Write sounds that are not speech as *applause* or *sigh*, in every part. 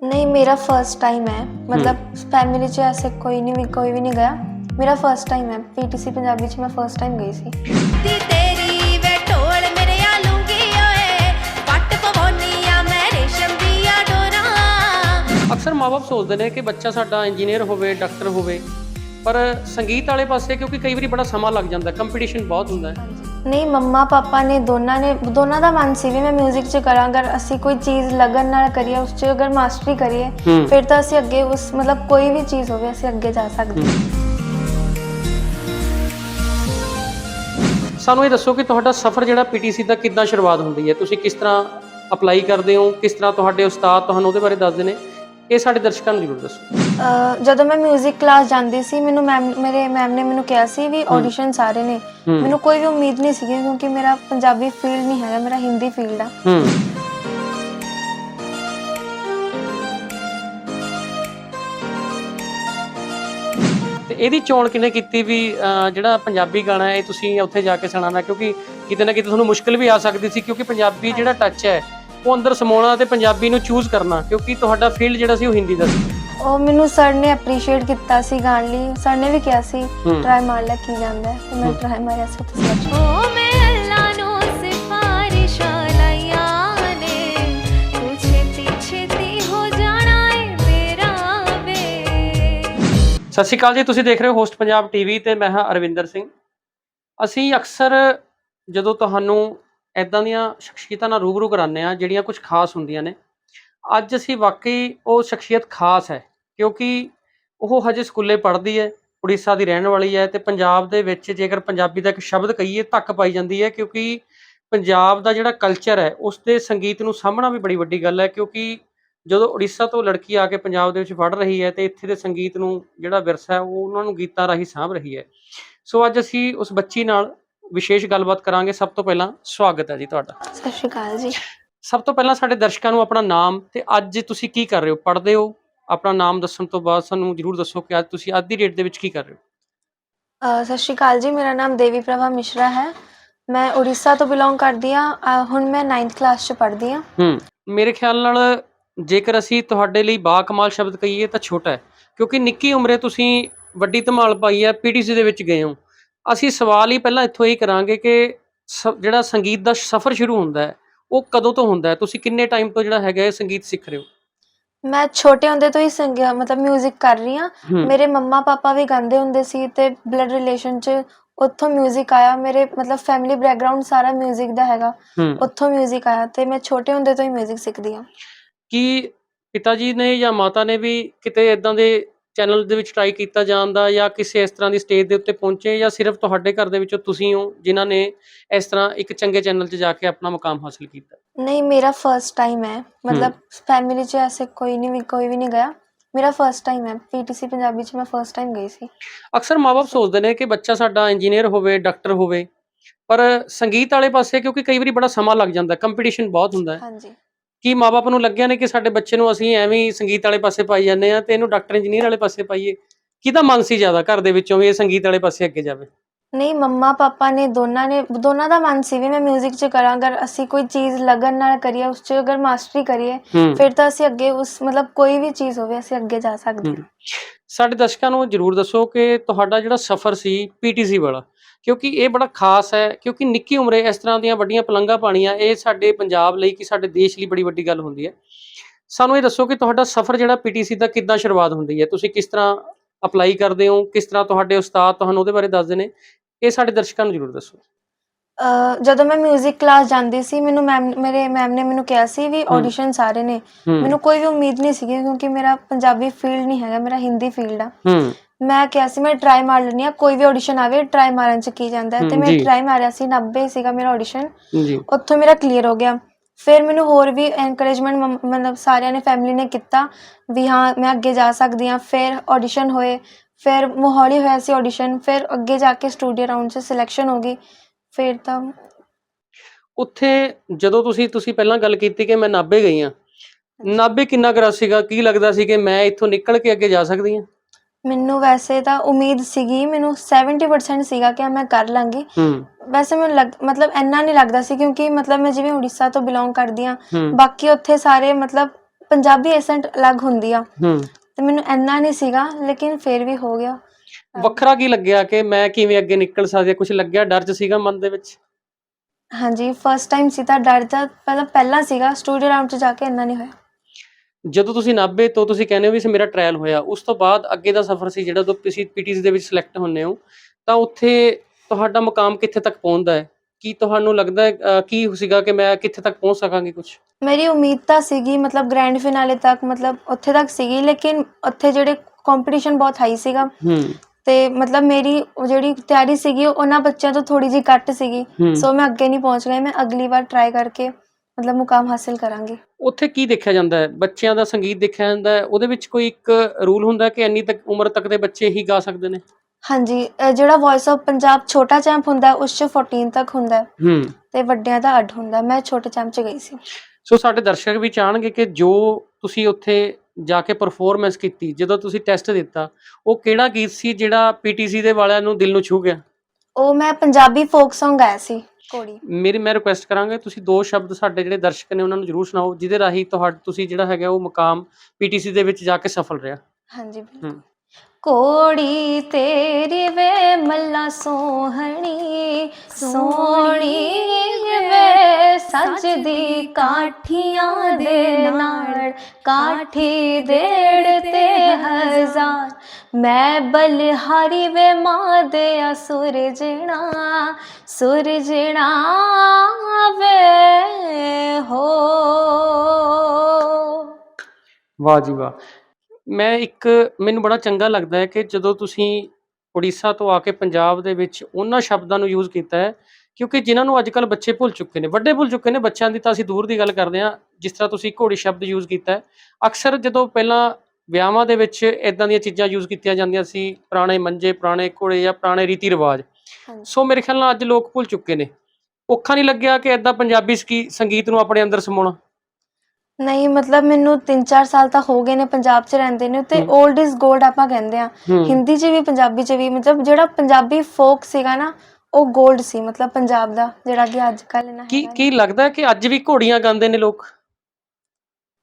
नहीं मेरा first time है मतलब फैमिली च ऐसे कोई नहीं कोई भी नहीं गया मेरा फर्स्ट टाइम है पीटीसी पंजाबी च मैं फर्स्ट टाइम गई सी ਦੀ ਤੇਰੀ ਵੇ ਢੋਲ ਮੇਰੇ ਆ ਲੂੰਗੀ ਓਏ ਪੱਟ ਪਵੋਨੀਆਂ ਮੈਂ ਰੇਸ਼ਮ ਦੀਆਂ ਡੋਰਾਂ ਅਕਸਰ ਮਾਪੇ ਸੋਚਦੇ ਨੇ ਕਿ ਬੱਚਾ ਸਾਡਾ ਇੰਜੀਨੀਅਰ ਹੋਵੇ ਡਾਕਟਰ ਹੋਵੇ ਪਰ ਸੰਗੀਤ ਵਾਲੇ ਪਾਸੇ ਕਿਉਂਕਿ ਕਈ ਵਾਰੀ ਬੜਾ ਸਮਾਂ ਲੱਗ ਜਾਂਦਾ ਕੰਪੀਟੀਸ਼ਨ ਬਹੁਤ ਹੁੰਦਾ ਹੈ ਨਹੀਂ ਮੰਮਾ ਪਾਪਾ ਨੇ ਦੋਨਾਂ ਨੇ ਦੋਨਾਂ ਦਾ ਮਨ ਸੀ ਵੀ ਮੈਂ 뮤직 ਚ ਕਰਾਂ। ਅਗਰ ਅਸੀਂ ਕੋਈ ਚੀਜ਼ ਲਗਨ ਨਾਲ ਕਰੀਏ ਉਸ ਚ ਅਗਰ ਮਾਸਟਰੀ ਕਰੀਏ ਹੂੰ। ਫਿਰ ਤਾਂ ਅਸੀਂ ਅੱਗੇ ਉਸ ਮਤਲਬ ਕੋਈ ਵੀ ਚੀਜ਼ ਹੋਵੇ ਅਸੀਂ ਅੱਗੇ ਜਾ ਸਕਦੇ ਹਾਂ। ਸਾਨੂੰ ਇਹ ਦੱਸੋ ਕਿ ਤੁਹਾਡਾ ਸਫ਼ਰ ਜਿਹੜਾ ਪੀਟੀਸੀ ਦਾ ਕਿੱਦਾਂ ਸ਼ੁਰੂਆਤ ਹੁੰਦੀ ਹੈ? ਤੁਸੀਂ ਕਿਸ ਤਰ੍ਹਾਂ ਅਪਲਾਈ ਕਰਦੇ ਹੋ? ਕਿਸ ਤਰ੍ਹਾਂ ਤੁਹਾਡੇ ਉਸਤਾਦ ਤੁਹਾਨੂੰ ਉਹਦੇ ਬਾਰੇ ਦੱਸਦੇ ਨੇ? ਇਹ ਸਾਡੇ ਦਰਸ਼ਕਾਂ ਨੂੰ ਜ਼ਰੂਰ ਦੱਸੋ। ਅਹ ਜਦੋਂ ਮੈਂ 뮤직 ਕਲਾਸ ਜਾਂਦੀ ਸੀ ਮੈਨੂੰ ਮੈਮ ਮੇਰੇ ਮੈਮ ਨੇ ਮੈਨੂੰ ਕਿਹਾ ਸੀ ਵੀ ਆਡੀਸ਼ਨ ਸਾਰੇ ਨੇ। ਹੂੰ। ਮੈਨੂੰ ਕੋਈ ਵੀ ਉਮੀਦ ਨਹੀਂ ਸੀ ਕਿਉਂਕਿ ਮੇਰਾ ਪੰਜਾਬੀ ਫੀਲਡ ਨਹੀਂ ਹੈਗਾ ਮੇਰਾ ਹਿੰਦੀ ਫੀਲਡ ਆ। ਹੂੰ। ਤੇ ਇਹਦੀ ਚੋਣ ਕਿਨੇ ਕੀਤੀ ਵੀ ਅਹ, ਜਿਹੜਾ ਪੰਜਾਬੀ ਗਾਣਾ ਹੈ ਇਹ ਤੁਸੀਂ ਉੱਥੇ ਜਾ ਕੇ ਸੁਣਾਉਣਾ ਕਿਉਂਕਿ ਕਿਤੇ ਨਾ ਕਿਤੇ ਤੁਹਾਨੂੰ ਮੁਸ਼ਕਲ ਵੀ ਆ ਸਕਦੀ ਸੀ ਕਿਉਂਕਿ ਪੰਜਾਬੀ ਜਿਹੜਾ ਟੱਚ ਹੈ ਉਹ ਅੰਦਰ ਸਮਾਉਣਾ ਤੇ ਪੰਜਾਬੀ ਨੂੰ ਚੂਜ਼ ਕਰਨਾ ਕਿਉਂਕਿ ਤੁਹਾਡਾ ਫੀਲਡ ਜਿਹੜਾ ਸੀ ਉਹ ਹਿੰਦੀ ਦਾ ਸੀ। ਉਹ ਮੈਨੂੰ ਸਰ ਨੇ ਅਪਰੀਸ਼ੀਏਟ ਕੀਤਾ ਸੀ ਗਾਣ ਲਈ। ਸਰ ਨੇ ਵੀ ਕਿਹਾ ਸੀ ਹੂੰ। ਟਰਾਈ ਮਾਰ ਲੈ ਕੀ ਜਾਂਦਾ ਹੈ। ਤੇ ਮੈਂ। ਟਰਾਈ ਮਾਰਿਆ ਸੀ ਉੱਥੇ ਸਿਲੈਕਸ਼ਨ ਓ ਮੈਂ ਅੱਲਾ ਨੂੰ ਸਿਫਾਰਿਸ਼ਾਂ ਲਾਈਆਂ ਨੇ ਤੂੰ ਛੇਤੀ ਛੇਤੀ ਹੋ ਜਾਣਾ ਏ ਮੇਰਾ ਵੇ। ਸਤਿ ਸ਼੍ਰੀ ਅਕਾਲ ਜੀ ਤੁਸੀਂ ਦੇਖ ਰਹੇ ਹੋ ਹੋਸਟ ਪੰਜਾਬ ਟੀਵੀ ਤੇ ਮੈਂ ਹਾਂ ਅਰਵਿੰਦਰ ਸਿੰਘ। ਅਸੀਂ ਅਕਸਰ ਜਦੋਂ ਤੁਹਾਨੂੰ ਐਦਾਂ ਦੀਆਂ ਸ਼ਖਸੀਅਤਾਂ ਨਾਲ ਰੂਬਰੂ ਕਰਾਉਂਦੇ ਆ ਜਿਹੜੀਆਂ ਕੁਝ ਖਾਸ ਹੁੰਦੀਆਂ ਨੇ। ਅੱਜ ਅਸੀਂ ਵਾਕਈ ਉਹ ਸ਼ਖਸੀਅਤ ਖਾਸ ਹੈ, ਕਿਉਂਕਿ ਉਹ ਹਜੇ ਸਕੂਲੇ ਪੜ੍ਹਦੀ ਹੈ, ਉੜੀਸਾ ਦੀ ਰਹਿਣ ਵਾਲੀ ਹੈ ਤੇ ਪੰਜਾਬ ਦੇ ਵਿੱਚ ਜੇਕਰ ਪੰਜਾਬੀ ਦਾ ਇੱਕ ਸ਼ਬਦ ਕਹੀਏ, ਧੱਕ ਪਾਈ ਜਾਂਦੀ ਹੈ, ਕਿਉਂਕਿ ਪੰਜਾਬ ਦਾ ਜਿਹੜਾ ਕਲਚਰ ਹੈ ਉਸ ਦੇ ਸੰਗੀਤ ਨੂੰ ਸਾਹਮਣਾ ਵੀ ਬੜੀ ਵੱਡੀ ਗੱਲ ਹੈ, ਕਿਉਂਕਿ ਜਦੋਂ ਉੜੀਸਾ ਤੋਂ ਲੜਕੀ ਆ ਕੇ ਪੰਜਾਬ ਦੇ ਵਿੱਚ ਪੜ੍ਹ ਰਹੀ ਹੈ ਤੇ ਇੱਥੇ ਦੇ ਸੰਗੀਤ ਨੂੰ ਜਿਹੜਾ ਵਿਰਸਾ ਹੈ, ਉਹ ਉਹਨਾਂ ਨੂੰ ਗੀਤਾਂ ਰਾਹੀਂ ਸਾਂਭ ਰਹੀ ਹੈ। ਸੋ ਅੱਜ ਅਸੀਂ ਉਸ ਬੱਚੀ ਨਾਲ ਵਿਸ਼ੇਸ਼ ਗੱਲਬਾਤ ਕਰਾਂਗੇ। ਸਭ ਤੋਂ ਪਹਿਲਾਂ ਸਵਾਗਤ ਹੈ ਜੀ ਤੁਹਾਡਾ। ਸਤਿ ਸ਼੍ਰੀ ਅਕਾਲ ਜੀ। ਸਭ ਤੋਂ ਪਹਿਲਾਂ ਸਾਡੇ ਦਰਸ਼ਕਾਂ ਨੂੰ ਆਪਣਾ ਨਾਮ ਤੇ ਅੱਜ ਤੁਸੀਂ ਕੀ ਕਰ ਰਹੇ ਹੋ? ਪੜ੍ਹਦੇ ਹੋ? ਆਪਣਾ ਨਾਮ ਦੱਸਣ ਤੋਂ ਬਾਅਦ ਸਾਨੂੰ ਜਰੂਰ ਦੱਸੋ ਕਿ ਅੱਜ ਤੁਸੀਂ ਅੱਜ ਦੀ ਡੇਟ ਦੇ ਵਿੱਚ ਕੀ ਕਰ ਰਹੇ ਹੋ। ਸਤਿ ਸ਼੍ਰੀ ਅਕਾਲ ਜੀ ਮੇਰਾ ਨਾਮ ਦੇਵੀ ਪ੍ਰਭਾ ਮਿਸ਼ਰਾ ਹੈ। ਮੈਂ ਉੜੀਸਾ ਤੋਂ ਬਿਲੋਂਗ ਕਰਦੀ ਹਾਂ। ਹੁਣ ਮੈਂ 9th ਕਲਾਸ 'ਚ ਪੜ੍ਹਦੀ ਹਾਂ। ਹੂੰ ਮੇਰੇ ਖਿਆਲ ਨਾਲ ਜੇਕਰ ਅਸੀਂ ਤੁਹਾਡੇ ਲਈ ਬਾ ਕਮਾਲ ਸ਼ਬਦ ਕਹੀਏ ਤਾਂ ਛੋਟਾ ਹੈ। ਕਿਉਂਕਿ ਨਿੱਕੀ ਉਮਰੇ ਤੁਸੀਂ ਵੱਡੀ ਧਮਾਲ ਪਾਈ ਹੈ ਪੀਟੀਸੀ ਦੇ ਵਿੱਚ ਗਏ ਹੋ। ਅਸੀਂ ਸਵਾਲ ਹੀ ਪਹਿਲਾਂ ਇੱਥੋਂ ਇਹ ਕਰਾਂਗੇ ਕਿ ਸ- ਜਿਹੜਾ ਸੰਗੀਤ ਦਾ ਸਫ਼ਰ ਸ਼ੁਰੂ ਹੁੰਦਾ ਹੈ ਉਹ ਕਦੋਂ ਤੋਂ ਹੁੰਦਾ ਹੈ ਤੁਸੀਂ ਕਿੰਨੇ ਟਾਈਮ ਤੋਂ ਜਿਹੜਾ ਹੈਗਾ ਇਹ ਸੰਗੀਤ ਸਿੱਖ ਰਹੇ ਹੋ ਮੈਂ ਛੋਟੇ ਹੁੰਦੇ ਤੋਂ ਹੀ ਸੰਗੀਤ ਮਤਲਬ 뮤직 ਕਰ ਰਹੀ ਹਾਂ ਹੂੰ, ਮੇਰੇ ਮੰਮਾ ਪਾਪਾ ਵੀ ਗਾਉਂਦੇ ਹੁੰਦੇ ਸੀ ਤੇ ਬਲੱਡ ਰਿਲੇਸ਼ਨ 'ਚ ਉੱਥੋਂ 뮤직 ਆਇਆ ਮੇਰੇ ਮਤਲਬ ਫੈਮਿਲੀ ਬੈਕਗ੍ਰਾਉਂਡ ਸਾਰਾ 뮤직 ਦਾ ਹੈਗਾ ਹੂੰ ਉੱਥੋਂ 뮤직 ਆਇਆ ਤੇ ਮੈਂ ਛੋਟੇ ਹੁੰਦੇ ਤੋਂ ਹੀ 뮤직 ਸਿੱਖਦੀ ਹਾਂ ਕੀ ਪਿਤਾ ਜੀ ਨੇ ਜਾਂ ਮਾਤਾ ਨੇ ਵੀ ਕਿਤੇ ਇਦਾਂ ਦੇ ਚੈਨਲ ਦੇ ਵਿੱਚ ਟਰਾਈ ਕੀਤਾ ਜਾਣ ਦਾ ਜਾਂ ਕਿਸੇ ਇਸ ਤਰ੍ਹਾਂ ਦੀ ਸਟੇਜ ਦੇ ਉੱਤੇ ਪਹੁੰਚੇ ਜਾਂ ਸਿਰਫ ਤੁਹਾਡੇ ਘਰ ਦੇ ਵਿੱਚੋਂ ਤੁਸੀਂ ਹੋ ਜਿਨ੍ਹਾਂ ਨੇ ਇਸ ਤਰ੍ਹਾਂ ਇੱਕ ਚੰਗੇ ਚੈਨਲ 'ਚ ਜਾ ਕੇ ਆਪਣਾ ਮੁਕਾਮ ਹਾਸਲ ਕੀਤਾ? ਨਹੀਂ ਮੇਰਾ ਫਰਸਟ ਟਾਈਮ ਹੈ। ਮਤਲਬ ਫੈਮਿਲੀ 'ਚ ਐਸੇ ਕੋਈ ਨਹੀਂ ਕੋਈ ਵੀ ਨਹੀਂ ਗਿਆ। ਮੇਰਾ ਫਰਸਟ ਟਾਈਮ ਹੈ। ਪੀਟੀਸੀ ਪੰਜਾਬੀ 'ਚ ਮੈਂ ਫਰਸਟ ਟਾਈਮ ਗਈ ਸੀ। ਅਕਸਰ ਮਾਪੇ ਸੋਚਦੇ ਨੇ ਕਿ ਬੱਚਾ ਸਾਡਾ ਇੰਜੀਨੀਅਰ ਹੋਵੇ ਡਾਕਟਰ ਹੋਵੇ ਪਰ ਸੰਗੀਤ ਵਾਲੇ ਪਾਸੇ ਕਿਉਂਕਿ ਕਈ ਵਾਰੀ ਬੜਾ ਸਮਾਂ ਲੱਗ ਜਾਂਦਾ ਕੰਪੀਟੀਸ਼ਨ ਬਹੁਤ ਹੁੰਦਾ ਹੈ। ਹਾਂਜੀ। ਕੀ ਮਾਪੇ ਨੂੰ ਲੱਗਿਆ ਨੇ ਕਿ ਸਾਡੇ ਬੱਚੇ ਨੂੰ ਅਸੀਂ ਐਵੇਂ ਹੀ ਸੰਗੀਤ ਵਾਲੇ ਪਾਸੇ ਪਾਈ ਜਾਂਦੇ ਆ ਤੇ ਇਹਨੂੰ ਡਾਕਟਰ ਇੰਜੀਨੀਅਰ ਵਾਲੇ ਪਾਸੇ ਪਾਈਏ? ਕਿਹਦਾ ਮਨ ਸੀ ਜ਼ਿਆਦਾ ਘਰ ਦੇ ਵਿੱਚੋਂ ਵੀ ਇਹ ਸੰਗੀਤ ਵਾਲੇ ਪਾਸੇ ਅੱਗੇ ਜਾਵੇ? ਨਹੀਂ ਮੰਮਾ ਪਾਪਾ ਨੇ ਦੋਨਾਂ ਨੇ ਦੋਨਾਂ ਦਾ ਮਨ ਸੀ ਵੀ ਮੈਂ 뮤직 'ਚ ਕਰਾਂ। ਅਗਰ ਅਸੀਂ ਕੋਈ ਚੀਜ਼ ਲਗਨ ਨਾਲ ਕਰੀਏ ਉਸ 'ਚ ਅਗਰ ਮਾਸਟਰੀ ਕਰੀਏ ਹੂੰ। ਫਿਰ ਤਾਂ ਅਸੀਂ ਅੱਗੇ ਉਸ ਮਤਲਬ ਕੋਈ ਵੀ ਚੀਜ਼ ਹੋਵੇ ਅਸੀਂ ਅੱਗੇ ਜਾ ਸਕਦੇ ਹਾਂ। ਸਾਡੇ ਦਰਸ਼ਕਾਂ ਨੂੰ ਜਰੂਰ ਦੱਸੋ ਕਿ ਤੁਹਾਡਾ ਜਿਹੜਾ ਸਫ਼ਰ ਸੀ ਪੀਟੀਸੀ ਵਾਲਾ ਕਿਉਂਕਿ ਇਹ ਬੜਾ ਖਾਸ ਹੈ ਕਿਉਂਕਿ ਨਿੱਕੀ ਉਮਰੇ ਇਸ ਤਰ੍ਹਾਂ ਦੀਆਂ ਵੱਡੀਆਂ ਪਲੰਘਾਂ ਪਾਣੀਆਂ ਇਹ ਸਾਡੇ ਪੰਜਾਬ ਲਈ ਕਿ ਸਾਡੇ ਦੇਸ਼ ਲਈ ਬੜੀ ਵੱਡੀ ਗੱਲ ਹੁੰਦੀ ਹੈ। ਸਾਨੂੰ ਇਹ ਦੱਸੋ ਕਿ ਤੁਹਾਡਾ ਸਫ਼ਰ ਜਿਹੜਾ ਪੀਟੀਸੀ ਦਾ ਕਿੱਦਾਂ ਸ਼ੁਰੂਆਤ ਹੁੰਦੀ ਹੈ? ਤੁਸੀਂ ਕਿਸ ਤਰ੍ਹਾਂ ਅਪਲਾਈ ਕਰਦੇ ਹੋ? ਕਿਸ ਤਰ੍ਹਾਂ ਤੁਹਾਡੇ ਉਸਤਾਦ ਤੁਹਾਨੂੰ ਉਹਦੇ ਬਾਰੇ ਦੱਸਦੇ ਨੇ? ਇਹ ਸਾਡੇ ਦਰਸ਼ਕਾਂ ਨੂੰ ਜਰੂਰ ਦੱਸੋ। ਜਦੋਂ ਮੈਂ 뮤직 ਕਲਾਸ ਜਾਂਦੀ ਸੀ ਮੈਨੂੰ ਮੈਮ ਮੇਰੇ ਮੈਮ ਨੇ ਮੈਨੂੰ ਕਿਹਾ ਸੀ ਵੀ ਆਡੀਸ਼ਨ ਸਾਰੇ ਨੇ। ਮੈਨੂੰ ਕੋਈ ਵੀ ਉਮੀਦ ਨਹੀਂ ਸੀ ਕਿਉਂਕਿ ਮੇਰਾ ਪੰਜਾਬੀ ਫੀਲਡ ਨਹੀਂ ਹੈਗਾ ਮੇਰਾ ਹਿੰਦੀ ਫੀਲਡ ਆ। ਮੈਂ ਕਿਹਾ ਸੀ ਮੈਂ ਟਰਾਈ ਮਾਰ ਲੈਣੀ ਆ ਕੋਈ ਵੀ ਆਡੀਸ਼ਨ ਆਵੇ ਟਰਾਈ ਮਾਰਨ ਚ ਕੀ ਜਾਂਦਾ ਹੈ। ਤੇ ਹਮ, ਮੈਂ ਜੀ। ਟਰਾਈ ਮਾਰਿਆ ਸੀ 90 ਸੀਗਾ ਮੇਰਾ ਆਡੀਸ਼ਨ ਜੀ। ਉੱਥੋਂ ਮੇਰਾ ਕਲੀਅਰ ਹੋ ਗਿਆ। ਫਿਰ ਮੈਨੂੰ ਹੋਰ ਵੀ ਐਨਕਰੇਜਮੈਂਟ ਮਤਲਬ ਸਾਰਿਆਂ ਨੇ ਫੈਮਿਲੀ ਨੇ ਕੀਤਾ ਵੀ ਹਾਂ ਮੈਂ ਅੱਗੇ ਜਾ ਸਕਦੀ ਹਾਂ। ਫਿਰ ਆਡੀਸ਼ਨ ਹੋਏ ਫਿਰ ਮੋਹਾਲੀ ਹੋਇਆ ਸੀ ਆਡੀਸ਼ਨ ਫਿਰ ਅੱਗੇ ਜਾ ਕੇ ਸਟੂਡੀਓ ਰਾਉਂਡ 'ਚ ਸਿਲੈਕਸ਼ਨ ਹੋ ਗਈ। ਫਿਰ ਤਾਂ ਉੱਥੇ ਜਦੋਂ ਤੁਸੀਂ ਤੁਸੀਂ ਪਹਿਲਾਂ ਗੱਲ ਕੀਤੀ ਕਿ ਮੈਂ ਨਾਭੇ ਗਈ ਆ ਨਾਭੇ ਕਿੰਨਾ ਕਰਾ ਸੀਗਾ? ਕੀ ਲੱਗਦਾ ਸੀ ਕਿ ਮੈਂ ਇੱਥੋਂ ਨਿਕਲ ਕੇ ਅੱਗੇ ਜਾ ਸਕਦੀ ਹਾਂ? ਮੈਨੂੰ ਵੈਸੇ ਤਾਂ ਉਮੀਦ ਸੀਗੀ ਮੈਨੂੰ 70% ਸੀਗਾ ਕਿ ਮੈਂ ਕਰ ਲਾਂਗੀ। ਹੂੰ। ਵੈਸੇ ਮੈਨੂੰ ਲੱਗ ਮਤਲਬ ਇੰਨਾ ਨਹੀਂ ਲੱਗਦਾ ਸੀ ਕਿਉਂਕਿ ਮਤਲਬ ਮੈਂ ਜਿਵੇਂ ਉੜੀਸਾ ਤੋਂ ਬਿਲੋਂਗ ਕਰਦੀ ਹੂੰ ਬਾਕੀ ਉੱਥੇ ਸਾਰੇ ਮਤਲਬ ਪੰਜਾਬੀ ਐਸੈਂਟ ਅਲੱਗ ਹੁੰਦੀ ਆ। ਹੂੰ। ਤੇ ਮੈਨੂੰ ਇੰਨਾ ਨਹੀਂ ਸੀਗਾ ਲੇਕਿਨ ਫਿਰ ਵੀ ਹੋ ਗਿਆ। ਵੱਖਰਾ ਕੀ ਲੱਗਿਆ ਕਿ ਮੈਂ ਕਿਵੇਂ ਅੱਗੇ ਨਿਕਲ ਸਕਦਾ ਕੁਝ ਲੱਗਿਆ ਡਰ ਚ ਸੀਗਾ ਮਨ ਦੇ ਵਿੱਚ? ਹਾਂਜੀ ਫਸਟ ਟਾਈਮ ਸੀ ਤਾਂ ਡਰ ਤਾਂ ਪਹਿਲਾਂ ਪਹਿਲਾਂ ਸੀਗਾ ਸਟੂਡੀਓ ਰਾਊਂਡ 'ਚ ਜਾ ਕੇ ਇੰਨਾ ਨਹੀਂ ਹੋਇਆ। ਜਦੋਂ ਤੁਸੀਂ ਨਾਭੇ ਤੋਂ ਤੁਸੀਂ ਕਹਿੰਦੇ ਹੋ ਵੀ ਮੇਰਾ ਟ੍ਰਾਇਲ ਹੋਇਆ ਉਸ ਤੋਂ ਬਾਅਦ ਅੱਗੇ ਦਾ ਸਫ਼ਰ ਸੀ ਜਿਹੜਾ ਤੋਂ ਤੁਸੀਂ ਪੀਟੀਸੀ ਦੇ ਵਿੱਚ ਸਿਲੈਕਟ ਹੁੰਨੇ ਹੋ ਤਾਂ ਉੱਥੇ ਤੁਹਾਡਾ ਮੁਕਾਮ ਕਿੱਥੇ ਤੱਕ ਪਹੁੰਚਦਾ ਹੈ? ਕੀ ਤੁਹਾਨੂੰ ਲੱਗਦਾ ਹੈ ਕੀ ਸੀਗਾ ਕਿ ਮੈਂ ਕਿੱਥੇ ਤੱਕ ਪਹੁੰਚ ਸਕਾਂਗੀ ਕੁਝ ਮੇਰੀ ਉਮੀਦ ਤਾਂ ਸੀਗੀ ਮਤਲਬ ਗ੍ਰੈਂਡ ਫਿਨਾਲੇ ਤੱਕ ਮਤਲਬ ਉੱਥੇ ਤੱਕ ਸੀਗੀ ਲੇਕਿਨ ਉੱਥੇ ਜਿਹੜੇ ਕੰਪੀਟੀਸ਼ਨ ਬਹੁਤ ਹਾਈ ਸੀਗਾ ਹੂੰ। ਤੇ ਮਤਲਬ ਮੇਰੀ ਉਹ ਜਿਹੜੀ ਤਿਆਰੀ ਸੀਗੀ ਉਹ ਉਹਨਾਂ ਬੱਚਿਆਂ ਤੋਂ ਥੋੜੀ ਜਿਹੀ ਘੱਟ ਸੀਗੀ। ਸੋ ਮੈਂ ਅੱਗੇ ਨਹੀਂ ਪਹੁੰਚ ਗਈ ਮੈਂ ਅਗਲੀ ਵਾਰ ਟਰਾਈ ਕਰਕੇ ਮਤਲਬ ਮੁਕਾਮ ਹਾਸਿਲ ਕਰਾਂਗੀ। ਉੱਥੇ ਕੀ ਦੇਖਿਆ ਜਾਂਦਾ ਹੈ? ਬੱਚਿਆਂ ਦਾ ਸੰਗੀਤ ਦੇਖਿਆ ਜਾਂਦਾ ਹੈ? ਉਹਦੇ ਵਿੱਚ ਕੋਈ ਇੱਕ ਰੂਲ ਹੁੰਦਾ ਕਿ ਇੰਨੀ ਤੱਕ ਉਮਰ ਤੱਕ ਦੇ ਬੱਚੇ ਹੀ ਗਾ ਸਕਦੇ ਨੇ? ਹਾਂਜੀ ਅਹ ਜਿਹੜਾ ਵੌਇਸ ਆਫ ਪੰਜਾਬ ਛੋਟਾ ਚੈਂਪ ਹੁੰਦਾ ਹੈ, ਉਸ 'ਚ 14 ਤੱਕ ਹੁੰਦਾ ਹੈ। ਹੂੰ। ਤੇ ਵੱਡਿਆਂ ਦਾ ਅੱਡ ਹੁੰਦਾ ਹੈ। ਮੈਂ ਛੋਟੇ ਚੈਂਪ 'ਚ ਗਈ ਸੀ। ਸੋ ਸਾਡੇ ਦਰਸ਼ਕ ਵੀ ਚਾਹਣਗੇ ਕਿ ਜੋ ਤੁਸੀਂ ਉੱਥੇ ਜਾ ਕੇ ਪਰਫਾਰਮੈਂਸ ਕੀਤੀ ਜਦੋਂ ਤੁਸੀਂ ਟੈਸਟ ਦਿੱਤਾ ਉਹ ਕਿਹੜਾ ਗੀਤ ਸੀ ਜਿਹੜਾ ਪੀਟੀਸੀ ਦੇ ਵਾਲਿਆਂ ਨੂੰ ਦਿਲ ਨੂੰ ਛੂ ਗਿਆ? ਉਹ ਮੈਂ ਪੰਜਾਬੀ ਫੋਕ Song ਗਾਇਆ ਸੀ। ਕੋੜੀ। ਮੇਰੀ ਮੈਂ ਰਿਕੁਐਸਟ ਕਰਾਂਗੇ ਤੁਸੀਂ ਦੋ ਸ਼ਬਦ ਸਾਡੇ ਜਿਹੜੇ ਦਰਸ਼ਕ ਨੇ ਉਹਨਾਂ ਨੂੰ ਜਰੂਰ ਸੁਣਾਓ ਜਿਹਦੇ ਰਾਹੀਂ ਤੁਹਾਡਾ ਤੁਸੀਂ ਜਿਹੜਾ ਹੈਗਾ ਉਹ ਮੁਕਾਮ ਪੀਟੀਸੀ ਦੇ ਵਿੱਚ ਜਾ ਕੇ ਸਫਲ ਰਿਹਾ। ਹਾਂਜੀ ਬਿਲਕੁਲ। ਕੋੜੀ ਤੇਰੀ ਵੇ ਮੱਲਾ ਸੋਹਣੀ ਸੋਹਣੀ ਸੱਜਦੀ ਕਾਠੀਆਂ ਦੇ ਨਾਲ, ਕਾਠੀ ਦੇੜ ਤੇ ਹਜ਼ਾਰ। ਮੈਂ ਬਲਿਹਾਰੀ ਵੇ ਮਾਂ ਦੇ ਸੁਰਜਣਾ ਸੁਰਜਣਾ ਵੇ ਹੋ। ਵਾਹ ਜੀ ਵਾਹ। ਮੈਂ ਇੱਕ, ਮੈਨੂੰ ਬੜਾ ਚੰਗਾ ਲੱਗਦਾ ਹੈ ਕਿ ਜਦੋਂ ਤੁਸੀਂ ਉੜੀਸਾ ਤੋਂ ਆ ਕੇ ਪੰਜਾਬ ਦੇ ਵਿੱਚ ਉਹਨਾਂ ਸ਼ਬਦਾਂ ਨੂੰ ਯੂਜ਼ ਕੀਤਾ ਹੈ ਕਿਉਂਕਿ ਜਿਨ੍ਹਾਂ ਨੂੰ ਅੱਜ ਕੱਲ ਬੱਚੇ ਭੁੱਲ ਚੁੱਕੇ ਨੇ ਵੱਡੇ ਭੁੱਲ ਚੁੱਕੇ ਨੇ ਬੱਚਿਆਂ ਦੀ ਤਾਂ ਅਸੀਂ ਦੂਰ ਦੀ ਗੱਲ ਕਰਦੇ ਹਾਂ ਜਿਸ ਤਰ੍ਹਾਂ ਤੁਸੀਂ ਘੋੜੀ ਸ਼ਬਦ ਯੂਜ਼ ਕੀਤਾ ਹੈ। ਅਕਸਰ ਜਦੋਂ ਪਹਿਲਾਂ ਵਿਆਹਾਂ ਦੇ ਵਿੱਚ ਇਦਾਂ ਦੀਆਂ ਚੀਜ਼ਾਂ ਯੂਜ਼ ਕੀਤੀਆਂ ਜਾਂਦੀਆਂ ਸੀ ਪੁਰਾਣੇ ਮੰਜੇ ਪੁਰਾਣੇ ਘੋੜੇ ਜਾਂ ਪੁਰਾਣੇ ਰੀਤੀ ਰਿਵਾਜ। ਸੋ ਮੇਰੇ ਖਿਆਲ ਨਾਲ ਅੱਜ ਲੋਕ ਭੁੱਲ ਚੁੱਕੇ ਨੇ। ਔਖਾ ਨਹੀਂ ਲੱਗਿਆ ਕਿ ਇਦਾਂ ਪੰਜਾਬੀ ਸੰਗੀਤ ਨੂੰ ਆਪਣੇ ਅੰਦਰ ਸਮਾਉਣਾ ਨਹੀਂ ਮਤਲਬ ਮੈਨੂੰ 3-4 ਸਾਲ ਤਾਂ ਹੋ ਗਏ ਨੇ ਪੰਜਾਬ 'ਚ ਰਹਿੰਦੇ ਨੇ ਤੇ 올ਡ ਇਜ਼ 골ਡ ਆਪਾਂ ਕਹਿੰਦੇ ਆ। ਹਿੰਦੀ 'ਚ ਵੀ ਪੰਜਾਬੀ 'ਚ ਵੀ ਮਤਲਬ ਜਿਹੜਾ ਪੰਜਾਬੀ ਫੋਕ ਸੀਗਾ ਨਾ ਉਹ 골ਡ ਸੀ ਮਤਲਬ ਪੰਜਾਬ ਦਾ ਜਿਹੜਾ ਕਿ ਅੱਜ ਕੱਲ ਨਾ ਕੀ ਕੀ ਲੱਗਦਾ ਕਿ ਅੱਜ ਵੀ ਘੋੜੀਆਂ ਗਾਉਂਦੇ ਨੇ ਲੋਕ?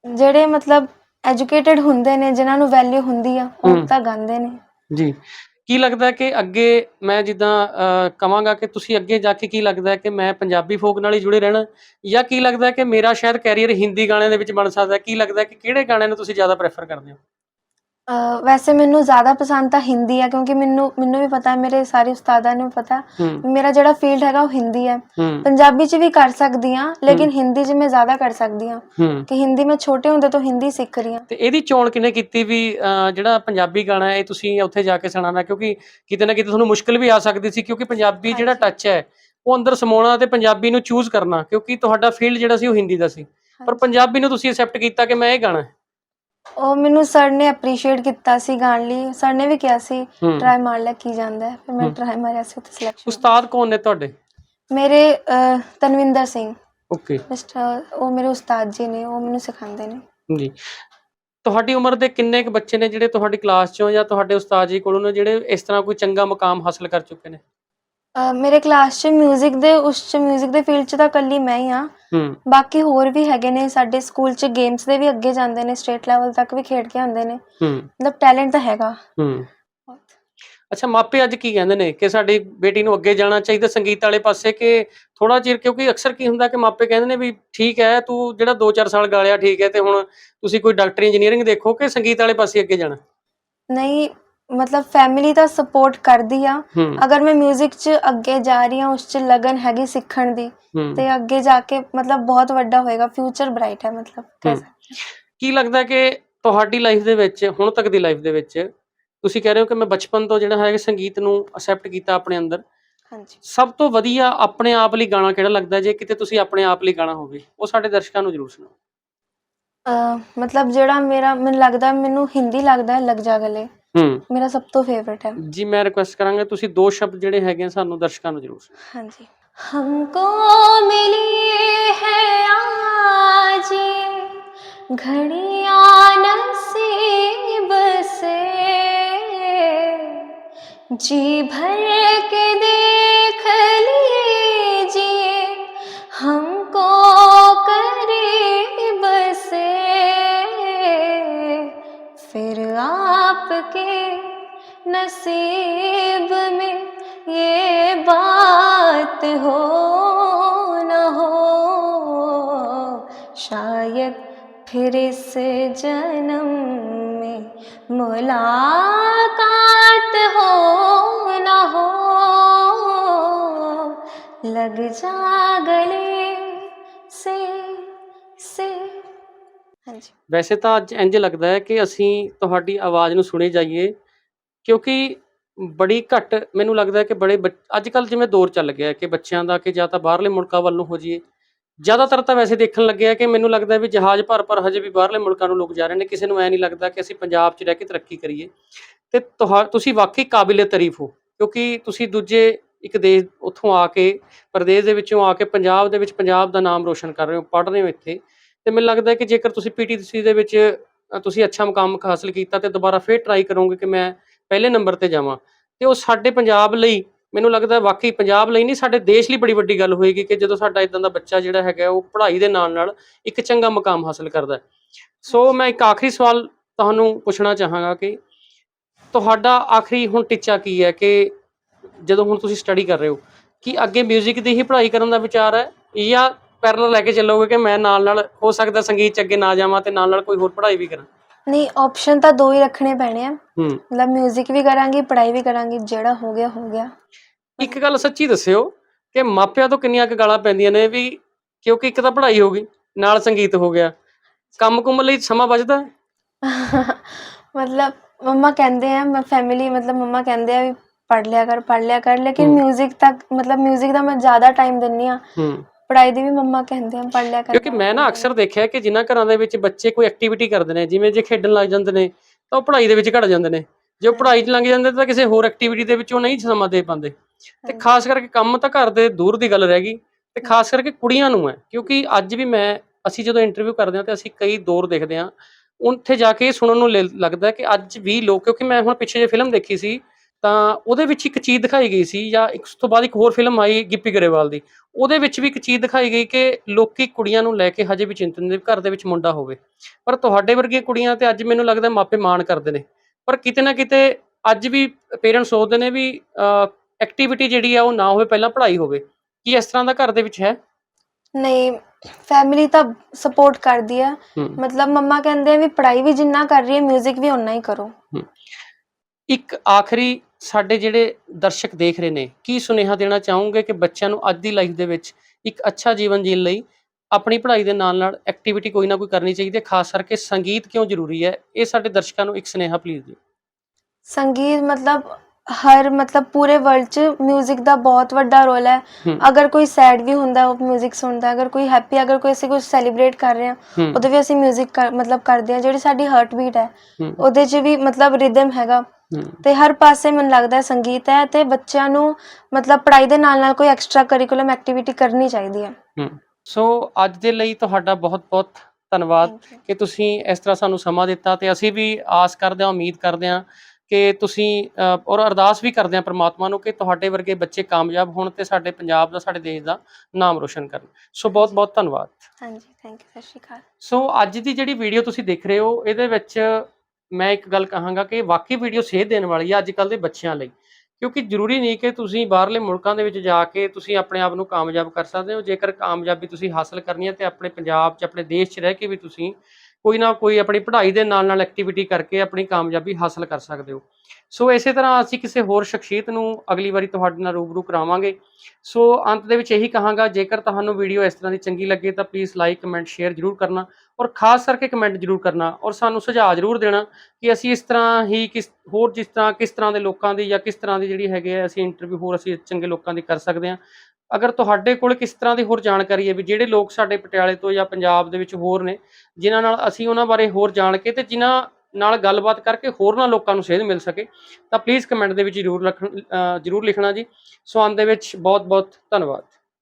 ਜਿਹੜੇ ਮਤਲਬ ਐਜੂਕੇਟਿਡ ਹੁੰਦੇ ਨੇ ਜਿਨ੍ਹਾਂ ਨੂੰ ਵੈਲਿਊ ਹੁੰਦੀ ਆ ਉਹ ਹੂੰ। ਤਾਂ ਗਾਉਂਦੇ ਨੇ। ਜੀ। ਕੀ ਲੱਗਦਾ ਕਿ ਅੱਗੇ ਮੈਂ ਜਿੱਦਾਂ ਅਹ, ਕਵਾਂਗਾ ਕਿ ਤੁਸੀਂ ਅੱਗੇ ਜਾ ਕੇ ਕੀ ਲੱਗਦਾ ਕਿ ਮੈਂ ਪੰਜਾਬੀ ਫੋਕ ਨਾਲ ਹੀ ਜੁੜੇ ਰਹਿਣਾ? ਜਾਂ ਕੀ ਲੱਗਦਾ ਕਿ ਮੇਰਾ ਸ਼ਾਇਦ ਕੈਰੀਅਰ ਹਿੰਦੀ ਗਾਣਿਆਂ ਦੇ ਵਿੱਚ ਬਣ ਸਕਦਾ ਕੀ ਲੱਗਦਾ ਕਿ ਕਿਹੜੇ ਗਾਣਿਆਂ ਨੂੰ ਤੁਸੀਂ ਜ਼ਿਆਦਾ ਪ੍ਰੈਫਰ ਕਰਦੇ ਹੋ? ਵੈਸੇ ਮੈਨੂੰ ਜ਼ਿਆਦਾ ਪਸੰਦ ਤਾਂ ਹਿੰਦੀ ਆ ਕਿਉਂਕਿ ਮੈਨੂੰ ਮੈਨੂੰ ਵੀ ਪਤਾ ਮੇਰੇ ਸਾਰੇ ਉਸਤਾਦਾਂ ਨੂੰ ਪਤਾ ਹੂੰ। ਮੇਰਾ ਜਿਹੜਾ ਫੀਲਡ ਹੈਗਾ ਉਹ ਹਿੰਦੀ ਹੈ ਹੂੰ। ਪੰਜਾਬੀ 'ਚ ਵੀ ਕਰ ਸਕਦੀ ਆ ਲੇਕਿਨ ਹਿੰਦੀ 'ਚ ਮੈਂ ਜ਼ਿਆਦਾ ਕਰ ਸਕਦੀ ਆ ਹੂੰ। ਕਿ ਹਿੰਦੀ ਮੈਂ ਛੋਟੇ ਹੁੰਦੇ ਤੋਂ ਹਿੰਦੀ ਸਿੱਖ ਰਹੀ ਹਾਂ। ਤੇ ਇਹਦੀ ਚੋਣ ਕਿਨੇ ਕੀਤੀ ਵੀ ਅਹ, ਜਿਹੜਾ ਪੰਜਾਬੀ ਗਾਣਾ ਹੈ ਇਹ ਤੁਸੀਂ ਉੱਥੇ ਜਾ ਕੇ ਸੁਣਾਉਣਾ ਕਿਉਂਕਿ ਕਿਤੇ ਨਾ ਕਿਤੇ ਤੁਹਾਨੂੰ ਮੁਸ਼ਕਲ ਵੀ ਆ ਸਕਦੀ ਸੀ ਕਿਉਂਕਿ ਪੰਜਾਬੀ ਜਿਹੜਾ ਹਾਂਜੀ। ਟੱਚ ਹੈ ਉਹ ਅੰਦਰ ਸਮਾਉਣਾ ਤੇ ਪੰਜਾਬੀ ਨੂੰ ਚੂਜ਼ ਕਰਨਾ ਕਿਉਂਕਿ ਤੁਹਾਡਾ ਫੀਲਡ ਜਿਹੜਾ ਸੀ ਉਹ ਹਿੰਦੀ ਦਾ ਸੀ। ਪਰ ਹਾਂਜੀ। ਪੰਜਾਬੀ ਨੂੰ ਤੁਸੀਂ ਐਕਸੈਪਟ ਕੀਤਾ ਕਿ ਮੈਂ ਇਹ ਗਾਣਾ ਹੈ। ਉਹ ਮੈਨੂੰ ਸਰ ਨੇ ਅਪਰੀਸ਼ੀਏਟ ਕੀਤਾ ਸੀ ਗਾਣ ਲਈ। ਸਰ ਨੇ ਵੀ ਕਿਹਾ ਸੀ ਹੂੰ। ਟਰਾਈ ਮਾਰ ਲੈ ਕੀ ਜਾਂਦਾ ਹੈ? ਫਿਰ ਮੈਂ ਹੂੰ। ਟਰਾਈ ਮਾਰਿਆ ਸੀ ਉੱਥੇ ਸਿਲੈਕਸ਼ਨ ਉਸਤਾਦ ਕੌਣ ਨੇ ਤੁਹਾਡੇ? ਮੇਰੇ ਅਹ, ਤਨਵਿੰਦਰ ਸਿੰਘ। ਓਕੇ ਮਿਸਟਰ ਉਹ ਮੇਰੇ ਉਸਤਾਦ ਜੀ ਨੇ ਉਹ ਮੈਨੂੰ ਸਿਖਾਉਂਦੇ ਨੇ। ਜੀ। ਤੁਹਾਡੀ ਉਮਰ ਦੇ ਕਿੰਨੇ ਕੁ ਬੱਚੇ ਨੇ ਜਿਹੜੇ ਤੁਹਾਡੀ ਕਲਾਸ ਚੋਂ ਜਾਂ ਤੁਹਾਡੇ ਉਸਤਾਦ ਜੀ ਕੋਲੋਂ ਨੇ ਜਿਹੜੇ ਇਸ ਤਰ੍ਹਾਂ ਕੋਈ ਚੰਗਾ ਮੁਕਾਮ ਹਾਸਲ ਕਰ ਚੁੱਕੇ ਨੇ? ਅਹ, ਮੇਰੇ ਕਲਾਸ 'ਚ 뮤직 ਦੇ ਉਸ 'ਚ 뮤직 ਦੇ ਫੀਲਡ 'ਚ ਤਾਂ ਕੱਲੀ ਮੈਂ ਹੀ ਹਾਂ ਹੂੰ ਬਾਕੀ ਹੋਰ ਵੀ ਹੈਗੇ ਨੇ ਸਾਡੇ ਸਕੂਲ 'ਚ ਗੇਮਸ ਦੇ ਵੀ ਅੱਗੇ ਜਾਂਦੇ ਨੇ ਸਟੇਟ ਲੈਵਲ ਤੱਕ ਵੀ ਖੇਡ ਕੇ ਆਉਂਦੇ ਨੇ ਹੂੰ ਮਤਲਬ ਟੈਲੈਂਟ ਤਾਂ ਹੈਗਾ ਹੂੰ ਅੱਛਾ ਮਾਪੇ ਅੱਜ ਕੀ ਕਹਿੰਦੇ ਨੇ ਕਿ ਸਾਡੀ ਬੇਟੀ ਨੂੰ ਅੱਗੇ ਜਾਣਾ ਚਾਹੀਦਾ ਸੰਗੀਤ ਵਾਲੇ ਪਾਸੇ ਕਿ ਥੋੜਾ ਚਿਰ ਕਿਉਂਕਿ ਅਕਸਰ ਕੀ ਹੁੰਦਾ ਕਿ ਮਾਪੇ ਕਹਿੰਦੇ ਨੇ ਵੀ ਠੀਕ ਹੈ ਤੂੰ ਜਿਹੜਾ 2-4 ਸਾਲ ਗਾਲਿਆ ਠੀਕ ਹੈ ਤੇ ਹੁਣ ਤੁਸੀਂ ਕੋਈ ਡਾਕਟਰੀ ਇੰਜੀਨੀਅਰਿੰਗ ਦੇਖੋ ਕਿ ਸੰਗੀਤ ਵਾਲੇ ਪਾਸੇ ਅੱਗੇ ਜਾਣਾ ਨਹੀਂ ਮਤਲਬ ਫੈਮਿਲੀ ਤਾਂ ਸਪੋਰਟ ਕਰਦੀ ਆ। ਹੂੰ। ਅਗਰ ਮੈਂ 뮤직 'ਚ ਅੱਗੇ ਜਾ ਰਹੀ ਹਾਂ ਉਸ 'ਚ ਲਗਨ ਹੈਗੀ ਸਿੱਖਣ ਦੀ ਹੂੰ। ਤੇ ਅੱਗੇ ਜਾ ਕੇ ਮਤਲਬ ਬਹੁਤ ਵੱਡਾ ਹੋਏਗਾ ਫਿਊਚਰ ਬ੍ਰਾਈਟ ਹੈ ਮਤਲਬ ਕਹਿ ਹਮ। ਸਕਦੇ ਕੀ ਲੱਗਦਾ ਕਿ ਤੁਹਾਡੀ ਲਾਈਫ ਦੇ ਵਿੱਚ ਹੁਣ ਤੱਕ ਦੀ ਲਾਈਫ ਦੇ ਵਿੱਚ ਤੁਸੀਂ ਕਹਿ ਰਹੇ ਹੋ ਕਿ ਮੈਂ ਬਚਪਨ ਤੋਂ ਜਿਹੜਾ ਹੈ ਸੰਗੀਤ ਨੂੰ ਅਸੈਪਟ ਕੀਤਾ ਆਪਣੇ ਅੰਦਰ। ਹਾਂਜੀ। ਸਭ ਤੋਂ ਵਧੀਆ ਆਪਣੇ ਆਪ ਲਈ ਗਾਣਾ ਕਿਹੜਾ ਲੱਗਦਾ ਜੇ ਕਿਤੇ ਤੁਸੀਂ ਆਪਣੇ ਆਪ ਲਈ ਗਾਣਾ ਹੋਵੇ ਉਹ ਸਾਡੇ ਦਰਸ਼ਕਾਂ ਨੂੰ ਜ਼ਰੂਰ ਸੁਣਾਓ। ਅਹ ਮਤਲਬ ਜਿਹੜਾ ਮੇਰਾ ਮੈਨੂੰ ਲੱਗਦਾ ਮੈਨੂੰ ਹਿੰਦੀ ਲੱਗਦਾ ਹੈ ਲਗ ਜਾ ਗਲੇ। ਹੂੰ ਮੇਰਾ ਸਭ ਤੋਂ ਫੇਵਰਿਟ ਹੈ ਜੀ ਮੈਂ ਰਿਕੁਐਸਟ ਕਰਾਂਗਾ ਤੁਸੀਂ ਦੋ ਸ਼ਬਦ ਜਿਹੜੇ ਹੈਗੇ ਆ ਸਾਨੂੰ ਦਰਸ਼ਕਾਂ ਨੂੰ ਜ਼ਰੂਰ ਸੁਣਾਓ ਹਾਂਜੀ हमको मिली है आज ये घड़ियां नसीब से जी भर के देख लीजिए नसीब में ये बात हो न हो शायद फिर इस जन्म में मुलाकात हो न हो लग जा गले से से हाँ जी ਵੈਸੇ ਤਾਂ ਅੱਜ ਇੰਜ ਲੱਗਦਾ ਹੈ ਕਿ ਅਸੀਂ ਤੁਹਾਡੀ ਆਵਾਜ਼ ਨੂੰ ਸੁਣੇ ਜਾਈਏ ਕਿਉਂਕਿ ਬੜੀ ਘੱਟ ਮੈਨੂੰ ਲੱਗਦਾ ਕਿ ਬੜੇ ਅੱਜ ਕੱਲ ਜਿਵੇਂ ਦੌਰ ਚੱਲ ਗਿਆ ਕਿ ਬੱਚਿਆਂ ਦਾ ਕਿ ਜਾਂ ਤਾਂ ਬਾਹਰਲੇ ਮੁਲਕਾਂ ਵੱਲ ਨੂੰ ਹੋ ਜਾਈਏ। ਜ਼ਿਆਦਾਤਰ ਤਾਂ ਵੈਸੇ ਦੇਖਣ ਲੱਗਿਆ ਕਿ ਮੈਨੂੰ ਲੱਗਦਾ ਵੀ ਜਹਾਜ਼ ਭਰ ਭਰ ਹਜੇ ਵੀ ਬਾਹਰਲੇ ਮੁਲਕਾਂ ਨੂੰ ਲੋਕ ਜਾ ਰਹੇ ਨੇ, ਕਿਸੇ ਨੂੰ ਐ ਨਹੀਂ ਲੱਗਦਾ ਕਿ ਅਸੀਂ ਪੰਜਾਬ 'ਚ ਰਹਿ ਕੇ ਤਰੱਕੀ ਕਰੀਏ। ਤੇ ਤੁਹਾ, ਤੁਸੀਂ ਵਾਕਈ ਕਾਬਿਲੇ ਤਾਰੀਫ ਹੋ, ਕਿਉਂਕਿ ਤੁਸੀਂ ਦੂਜੇ ਇੱਕ ਦੇਸ਼ ਉੱਥੋਂ ਆ ਕੇ, ਪ੍ਰਦੇਸ਼ ਦੇ ਵਿੱਚੋਂ ਆ ਕੇ ਪੰਜਾਬ ਦੇ ਵਿੱਚ ਪੰਜਾਬ ਦਾ ਨਾਮ ਰੋਸ਼ਨ ਕਰ ਰਹੇ ਹੋ, ਪੜ੍ਹ ਰਹੇ ਹੋ ਇੱਥੇ। ਤੇ ਮੈਨੂੰ ਲੱਗਦਾ ਕਿ ਜੇਕਰ ਤੁਸੀਂ ਪੀਟੀਸੀ ਦੇ ਵਿੱਚ ਤੁਸੀਂ ਅੱਛਾ ਮੁਕਾਮ ਹਾਸਲ ਕੀਤਾ ਤੇ ਦੁਬਾਰਾ ਫੇਰ ਟਰਾਈ ਕਰੋਗੇ ਕਿ ਮੈਂ ਪਹਿਲੇ ਨੰਬਰ ਤੇ ਜਾਵਾਂ। ਤੇ ਉਹ ਸਾਡੇ ਪੰਜਾਬ ਲਈ, ਮੈਨੂੰ ਲੱਗਦਾ ਵਾਕਈ ਪੰਜਾਬ ਲਈ ਨਹੀਂ, ਸਾਡੇ ਦੇਸ਼ ਲਈ ਬੜੀ ਵੱਡੀ ਗੱਲ ਹੋਏਗੀ ਕਿ ਜਦੋਂ ਸਾਡਾ ਇਦਾਂ ਦਾ ਬੱਚਾ ਜਿਹੜਾ ਹੈਗਾ, ਉਹ ਪੜ੍ਹਾਈ ਦੇ ਨਾਲ ਨਾਲ ਇੱਕ ਚੰਗਾ ਮੁਕਾਮ ਹਾਸਲ ਕਰਦਾ ਸੋ ਮੈਂ ਇੱਕ ਆਖਰੀ ਸਵਾਲ ਤੁਹਾਨੂੰ ਪੁੱਛਣਾ ਚਾਹਾਂਗਾ ਕਿ ਤੁਹਾਡਾ ਆਖਰੀ ਹੁਣ ਟੀਚਾ ਕੀ ਹੈ ਕਿ ਜਦੋਂ ਹੁਣ ਤੁਸੀਂ ਸਟੱਡੀ ਕਰ ਰਹੇ ਹੋ, ਕਿ ਅੱਗੇ 뮤직 ਦੀ ਹੀ ਪੜ੍ਹਾਈ ਕਰਨ ਦਾ ਵਿਚਾਰ ਹੈ? ਜਾਂ ਪੈਰਲਲ ਲੈ ਕੇ ਚੱਲੋਗੇ ਕਿ ਮੈਂ ਨਾਲ ਨਾਲ ਹੋ ਸਕਦਾ ਸੰਗੀਤ ਚ ਅੱਗੇ ਨਾ ਜਾਵਾਂ ਤੇ ਨਾਲ ਨਾਲ ਕੋਈ ਹੋਰ ਪੜ੍ਹਾਈ ਵੀ ਕਰਾਂ? ਨਹੀਂ ਆਪਸ਼ਨ ਤਾਂ ਦੋ ਹੀ ਰੱਖਣੇ ਪੈਣੇ ਆ ਹੂੰ ਮਤਲਬ 뮤직 ਵੀ ਕਰਾਂਗੀ ਪੜ੍ਹਾਈ ਵੀ ਕਰਾਂਗੀ ਜਿਹੜਾ ਹੋ ਗਿਆ ਹੋ ਗਿਆ ਇੱਕ ਗੱਲ ਸੱਚੀ ਦੱਸਿਓ ਕਿ ਮਾਪਿਆਂ ਤੋਂ ਕਿੰਨੀਆਂ ਕੁ ਗਾਲਾਂ ਪੈਂਦੀਆਂ ਨੇ ਵੀ ਕਿਉਂਕਿ ਇੱਕ ਤਾਂ ਪੜ੍ਹਾਈ ਹੋ ਗਈ ਨਾਲ ਸੰਗੀਤ ਹੋ ਗਿਆ ਕੰਮ ਕੁੰਮ ਲਈ ਸਮਾਂ ਬਚਦਾ ਹੈ *laughs* ਮਤਲਬ ਮੰਮਾ ਕਹਿੰਦੇ ਆ ਮੈਂ ਫੈਮਿਲੀ ਮਤਲਬ ਮੰਮਾ ਕਹਿੰਦੇ ਆ ਵੀ ਪੜ੍ਹ ਲਿਆ ਕਰ ਪੜ੍ਹ ਲਿਆ ਕਰ ਲੇਕਿਨ ਹੂੰ। 뮤직 ਤੱਕ ਮਤਲਬ 뮤직 ਦਾ ਮੈਂ ਜ਼ਿਆਦਾ ਟਾਈਮ ਦਿੰਨੀ ਆ ਹੂੰ ਪੜ੍ਹਾਈ ਦੀ ਵੀ ਮੰਮਾ ਕਹਿੰਦੇ ਆ ਪੜ੍ਹ ਲਿਆ ਕਰ ਕਿਉਂਕਿ ਮੈਂ ਨਾ ਅਕਸਰ ਦੇਖਿਆ ਕਿ ਜਿਨ੍ਹਾਂ ਘਰਾਂ ਦੇ ਵਿੱਚ ਬੱਚੇ ਕੋਈ ਐਕਟੀਵਿਟੀ ਕਰਦੇ ਨੇ ਜਿਵੇਂ ਜੇ ਖੇਡਣ ਲੱਗ ਜਾਂਦੇ ਨੇ ਤਾਂ ਉਹ ਪੜ੍ਹਾਈ ਦੇ ਵਿੱਚ ਘਟ ਜਾਂਦੇ ਨੇ। ਜੇ ਉਹ ਪੜ੍ਹਾਈ 'ਚ ਲੰਘ ਜਾਂਦੇ ਤਾਂ ਕਿਸੇ ਹੋਰ ਐਕਟੀਵਿਟੀ ਦੇ ਵਿੱਚ ਉਹ ਨਹੀਂ ਸਮਾਂ ਦੇ ਪਾਉਂਦੇ। ਤੇ। ਖਾਸ ਕਰਕੇ ਕੰਮ ਤਾਂ ਘਰ ਦੇ ਦੂਰ ਦੀ ਗੱਲ ਰਹਿ ਗਈ। ਤੇ ਖਾਸ ਕਰਕੇ ਕੁੜੀਆਂ ਨੂੰ ਹੈ ਕਿਉਂਕਿ ਅੱਜ ਵੀ ਮੈਂ ਅਸੀਂ ਜਦੋਂ ਇੰਟਰਵਿਊ ਕਰਦੇ ਹਾਂ ਤੇ ਅਸੀਂ ਕਈ ਦੌਰ ਦੇਖਦੇ ਹਾਂ ਉੱਥੇ ਜਾ ਕੇ ਇਹ ਸੁਣਨ ਨੂੰ ਲ- ਲੱਗਦਾ ਕਿ ਅੱਜ ਵੀ ਲੋਕ ਕਿਉਂਕਿ ਮੈਂ ਹੁਣ ਪਿੱਛੇ ਜੇ ਫਿਲਮ ਦੇਖੀ ਸੀ ਤਾਂ ਉਹਦੇ ਵਿੱਚ ਇੱਕ ਚੀਜ਼ ਦਿਖਾਈ ਗਈ ਸੀ ਜਾਂ ਇੱਕ ਉਸ ਤੋਂ ਬਾਅਦ ਇੱਕ ਹੋਰ ਫਿਲਮ ਆਈ ਗਿੱਪੀ ਗਰੇਵਾਲ ਦੀ। ਉਹਦੇ ਵਿੱਚ ਵੀ ਇੱਕ ਚੀਜ਼ ਦਿਖਾਈ ਗਈ ਕਿ ਲੋਕੀ ਕੁੜੀਆਂ ਨੂੰ ਲੈ ਕੇ ਹਜੇ ਵੀ ਚਿੰਤਤ ਨੇ ਘਰ ਦੇ ਵਿੱਚ ਮੁੰਡਾ ਹੋਵੇ। ਪਰ ਤੁਹਾਡੇ ਵਰਗੀਆਂ ਕੁੜੀਆਂ ਤੇ ਅੱਜ ਮੈਨੂੰ ਲੱਗਦਾ ਮਾਪੇ ਮਾਣ ਕਰਦੇ ਨੇ। ਪਰ ਕਿਤੇ ਨਾ ਕਿਤੇ ਅੱਜ ਵੀ ਪੇਰੈਂਟਸ ਸੋਚਦੇ ਨੇ ਵੀ ਐਕਟੀਵਿਟੀ ਜਿਹੜੀ ਆ ਉਹ ਨਾ ਹੋਵੇ ਪਹਿਲਾਂ ਪੜ੍ਹਾਈ ਹੋਵੇ। ਕੀ ਇਸ ਤਰ੍ਹਾਂ ਦਾ ਘਰ ਦੇ ਵਿੱਚ ਹੈ? ਨਹੀਂ ਫੈਮਿਲੀ ਤਾਂ ਸਪੋਰਟ ਕਰਦੀ ਆ। ਮਤਲਬ ਮੰਮਾ ਕਹਿੰਦੇ ਆ ਵੀ ਪੜ੍ਹਾਈ ਵੀ ਜਿੰਨਾ ਕਰ ਰਹੀ ਹੈ 뮤직 ਵੀ ਓਨਾ ਹੀ ਕਰੋ। ਇੱਕ ਆਖਰੀ ਸਾਡੇ ਜਿਹੜੇ ਦਰਸ਼ਕ ਦੇਖ ਰਹੇ ਨੇ ਕੀ ਸੁਨੇਹਾ ਦੇਣਾ ਚਾਹੋਗੇ ਕਿ ਬੱਚਿਆਂ ਨੂੰ ਅੱਜ ਦੀ ਲਾਈਫ ਦੇ ਵਿੱਚ ਇੱਕ ਅੱਛਾ ਜੀਵਨ ਜੀਣ ਲਈ ਆਪਣੀ ਪੜ੍ਹਾਈ ਦੇ ਨਾਲ ਨਾਲ ਐਕਟੀਵਿਟੀ ਕੋਈ ਨਾ ਕੋਈ ਕਰਨੀ ਚਾਹੀਦੀ ਹੈ ਖਾਸ ਕਰਕੇ ਸੰਗੀਤ ਕਿਉਂ ਜ਼ਰੂਰੀ ਹੈ ਇਹ ਸਾਡੇ ਦਰਸ਼ਕਾਂ ਨੂੰ ਇੱਕ ਸੁਨੇਹਾ ਪਲੀਜ਼ ਦਿਓ ਸੰਗੀਤ ਮਤਲਬ ਹਰ ਮਤਲਬ ਪੂਰੇ ਵਰਲਡ 'ਚ 뮤직 ਦਾ ਬਹੁਤ ਵੱਡਾ ਰੋਲ ਹੈ ਹੂੰ। ਅਗਰ ਕੋਈ ਸੈਡ ਵੀ ਹੁੰਦਾ ਉਹ 뮤직 ਸੁਣਦਾ ਅਗਰ ਕੋਈ ਹੈਪੀ ਅਗਰ ਕੋਈ ਅਸੀਂ ਕੁਝ ਸੈਲੀਬ੍ਰੇਟ ਕਰ ਰਹੇ ਹਾਂ ਹੂੰ ਉਹਦੇ ਵੀ ਅਸੀਂ 뮤직 ਕਰ ਮਤਲਬ ਕਰਦੇ ਹਾਂ ਜਿਹੜੀ ਸਾਡੀ ਹਾਰਟ ਬੀਟ ਹੈ ਹੂੰ ਉਹਦੇ 'ਚ ਵੀ ਮਤਲਬ ਰਿਦਮ ਹੈਗਾ ਹੂੰ ਤੇ ਹਰ ਪਾਸੇ ਮੈਨੂੰ ਲੱਗਦਾ ਹੈ ਸੰਗੀਤ ਹੈ ਤੇ ਬੱਚਿਆਂ ਨੂੰ ਮਤਲਬ ਪੜ੍ਹਾਈ ਦੇ ਨਾਲ ਨਾਲ ਕੋਈ ਐਕਸਟਰਾ ਕਰਿਕੂਲਮ ਐਕਟੀਵਿਟੀ ਕਰਨੀ ਚਾਹੀਦੀ ਹੈ। ਹੂੰ। ਸੋ ਅੱਜ ਦੇ ਲਈ ਤੁਹਾਡਾ ਬਹੁਤ ਬਹੁਤ ਧੰਨਵਾਦ Thank you. ਕਿ ਤੁਸੀਂ ਇਸ ਤਰ੍ਹਾਂ ਸਾਨੂੰ ਸਮਾਂ ਦਿੱਤਾ ਤੇ ਅਸੀਂ ਵੀ ਆਸ ਕਰਦੇ ਹਾਂ ਉਮੀਦ ਕਰਦੇ ਹਾਂ ਕਿ ਤੁਸੀਂ ਅ, ਔਰ ਅਰਦਾਸ ਵੀ ਕਰਦੇ ਹਾਂ ਪ੍ਰਮਾਤਮਾ ਨੂੰ ਕਿ ਤੁਹਾਡੇ ਵਰਗੇ ਬੱਚੇ ਕਾਮਯਾਬ ਹੋਣ ਤੇ ਸਾਡੇ ਪੰਜਾਬ ਦਾ ਸਾਡੇ ਦੇਸ਼ ਦਾ ਨਾਮ ਰੋਸ਼ਨ ਕਰਨ। ਸੋ ਬਹੁਤ ਬਹੁਤ ਧੰਨਵਾਦ। ਹਾਂਜੀ ਥੈਂਕ ਯੂ ਸਤਿ ਸ਼੍ਰੀ ਅਕਾਲ। ਸੋ ਅੱਜ ਦੀ ਜਿਹੜੀ ਵੀਡੀਓ ਤੁਸੀਂ ਦੇਖ ਰਹੇ ਹੋ ਇਹਦੇ ਵਿੱਚ ਮੈਂ ਇੱਕ ਗੱਲ ਕਹਾਂਗਾ ਕਿ ਵਾਕਈ ਵੀਡੀਓ ਸੇਧ ਦੇਣ ਵਾਲੀ ਹੈ ਅੱਜ ਕੱਲ ਦੇ ਬੱਚਿਆਂ ਲਈ। ਕਿਉਂਕਿ ਜ਼ਰੂਰੀ ਨਹੀਂ ਕਿ ਤੁਸੀਂ ਬਾਹਰਲੇ ਮੁਲਕਾਂ ਦੇ ਵਿੱਚ ਜਾ ਕੇ ਤੁਸੀਂ ਆਪਣੇ ਆਪ ਨੂੰ ਕਾਮਯਾਬ ਕਰ ਸਕਦੇ ਹੋ। ਜੇਕਰ ਕਾਮਯਾਬੀ ਤੁਸੀਂ ਹਾਸਲ ਕਰਨੀ ਹੈ ਤੇ ਆਪਣੇ ਪੰਜਾਬ 'ਚ, ਆਪਣੇ ਦੇਸ਼ 'ਚ ਰਹਿ ਕੇ ਵੀ ਤੁਸੀਂ ਕੋਈ ਨਾ ਕੋਈ ਆਪਣੀ ਪੜ੍ਹਾਈ ਦੇ ਨਾਲ ਨਾਲ ਐਕਟੀਵਿਟੀ ਕਰਕੇ ਆਪਣੀ ਕਾਮਯਾਬੀ ਹਾਸਲ ਕਰ ਸਕਦੇ ਹੋ। ਸੋ ਇਸੇ ਤਰ੍ਹਾਂ ਅਸੀਂ ਕਿਸੇ ਹੋਰ ਸ਼ਖਸੀਅਤ ਨੂੰ ਅਗਲੀ ਵਾਰੀ ਤੁਹਾਡੇ ਨਾਲ ਰੂਬਰੂ ਕਰਾਵਾਂਗੇ। ਸੋ ਅੰਤ ਦੇ ਵਿੱਚ ਇਹੀ ਕਹਾਂਗਾ, ਜੇਕਰ ਤੁਹਾਨੂੰ ਵੀਡੀਓ ਇਸ ਤਰ੍ਹਾਂ ਦੀ ਚੰਗੀ ਲੱਗੇ ਤਾਂ ਪਲੀਜ਼ ਲਾਈਕ ਕਮੈਂਟ ਸ਼ੇਅਰ ਜ਼ਰੂਰ ਕਰਨਾ ਔਰ ਖਾਸ ਕਰਕੇ ਕਮੈਂਟ ਜ਼ਰੂਰ ਕਰਨਾ ਔਰ ਸਾਨੂੰ ਸੁਝਾਅ ਜ਼ਰੂਰ ਦੇਣਾ ਕਿ ਅਸੀਂ ਇਸ ਤਰ੍ਹਾਂ ਹੀ ਕਿਸ, ਹੋਰ ਜਿਸ ਤਰ੍ਹਾਂ ਕਿਸ ਤਰ੍ਹਾਂ ਦੇ ਲੋਕਾਂ ਦੀ ਜਾਂ ਕਿਸ ਤਰ੍ਹਾਂ ਦੀ ਜਿਹੜੀ ਹੈਗੇ ਆ ਅਸੀਂ ਇੰਟਰਵਿਊ ਹੋਰ ਅਸੀਂ ਚੰਗੇ ਲੋਕਾਂ ਦੀ ਕਰ ਸਕਦੇ ਹਾਂ। ਅਗਰ ਤੁਹਾਡੇ ਕੋਲ ਕਿਸ ਤਰ੍ਹਾਂ ਦੀ ਹੋਰ ਜਾਣਕਾਰੀ ਹੈ ਵੀ ਜਿਹੜੇ ਲੋਕ ਸਾਡੇ ਪਟਿਆਲੇ ਤੋਂ ਜਾਂ ਪੰਜਾਬ ਦੇ ਵਿੱਚ ਹੋਰ ਨੇ, ਜਿਨ੍ਹਾਂ ਨਾਲ ਅਸੀਂ ਉਹਨਾਂ ਬਾਰੇ ਹੋਰ ਜਾਣ ਕੇ ਤੇ ਜਿਨ੍ਹਾਂ ਨਾਲ ਗੱਲਬਾਤ ਕਰਕੇ ਹੋਰਨਾਂ ਲੋਕਾਂ ਨੂੰ ਸੇਧ ਮਿਲ ਸਕੇ, ਤਾਂ ਪਲੀਜ਼ ਕਮੈਂਟ ਦੇ ਵਿੱਚ ਜ਼ਰੂਰ ਲਿਖਣ ਜ਼ਰੂਰ ਲਿਖਣਾ ਜੀ। ਸੋ ਅੰਤ ਦੇ ਵਿੱਚ ਬਹੁਤ ਬਹੁਤ ਧੰਨਵਾਦ।